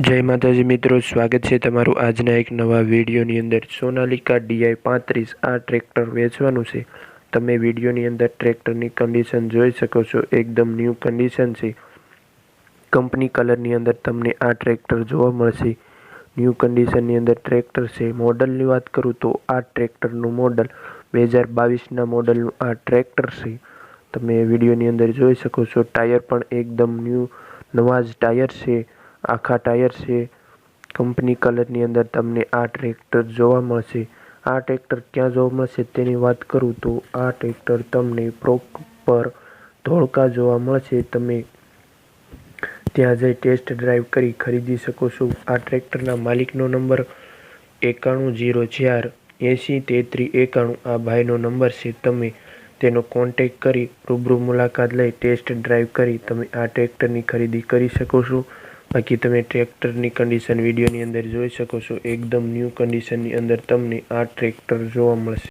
જય માતાજી મિત્રો, સ્વાગત છે તમારું આજના એક નવા વિડીયોની અંદર. સોનાલિકા ડીઆઈ પાંત્રીસ આ ટ્રેક્ટર વેચવાનું છે. તમે વિડીયોની અંદર ટ્રેક્ટરની કન્ડિશન જોઈ શકો છો, એકદમ ન્યૂ કન્ડિશન છે. કંપની કલરની અંદર તમને આ ટ્રેક્ટર જોવા મળશે. ન્યૂ કન્ડિશનની અંદર ટ્રેક્ટર છે. મોડલની વાત કરું તો આ ટ્રેક્ટરનું મોડલ બે હજાર બાવીસના મોડલનું આ ટ્રેક્ટર છે. તમે વિડીયોની અંદર જોઈ શકો છો, ટાયર પણ એકદમ ન્યૂ નવા જ ટાયર છે. આખા ટાયર છે. કંપની કલરની અંદર તમને આ ટ્રેક્ટર જોવા મળશે. આ ટ્રેક્ટર ક્યાં જોવા મળશે તેની વાત કરું તો આ ટ્રેક્ટર તમને પ્રોપર ધોળકા જોવા મળશે. તમે ત્યાં જઈ ટેસ્ટ ડ્રાઈવ કરી ખરીદી શકો છો. આ ટ્રેક્ટરના માલિકનો નંબર એકાણું જીરો ચાર એંસી તેત્રી એકાણું. આ ભાઈનો નંબર છે. તમે તેનો કોન્ટેક કરી રૂબરૂ મુલાકાત લઈ ટેસ્ટ ડ્રાઈવ કરી તમે આ ટ્રેક્ટરની ખરીદી કરી શકો છો. બાકી તમે ટ્રેક્ટરની કન્ડિશન વિડીયોની અંદર જોઈ શકો છો. એકદમ ન્યૂ કન્ડિશનની અંદર તમને આ ટ્રેક્ટર જોવા મળશે.